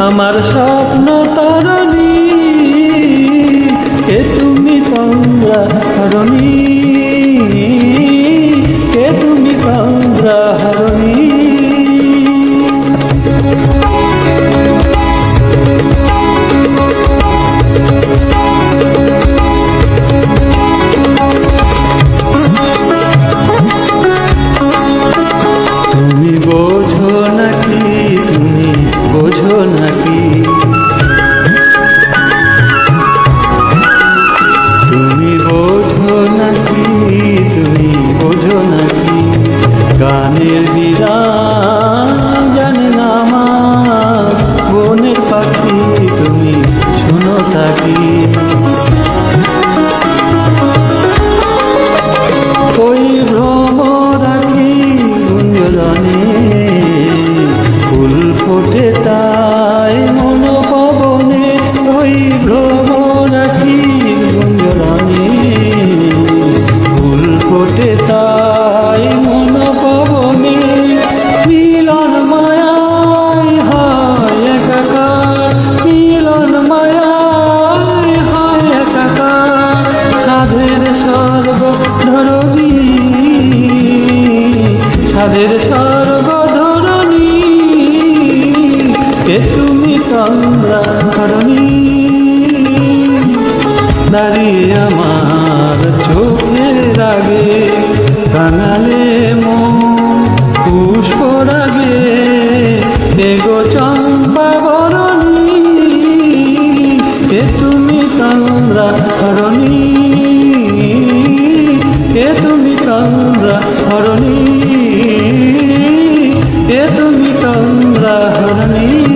আমার স্বপ্ন তরণী কে তুমি তন্দ্রা হরণী? কে তুমি তন্দ্রা হরণী? তুমি বোঝো নাকি বোঝো নাকি ফোটে তাই মন পবনে ওই ভ্রম রাখি গুঞ্জরণে ফুল ফোটে তাই মন পবনে মিলন মায়ায় হয় একাকার, মিলন মায়ায় হয় একাকার, সাধের স্বর্গ ধরণী সাধের স্বর্গ তুমি কামরা হারণী দাঁড়িয়ে আমার চোখে আগে কাঙালে মন পুষ্প রাগে। এগো চম্পা বরণী এ তুমি কামরা হরণী এ তুমি কামরা হরণী এ তুমি কামরা হরণী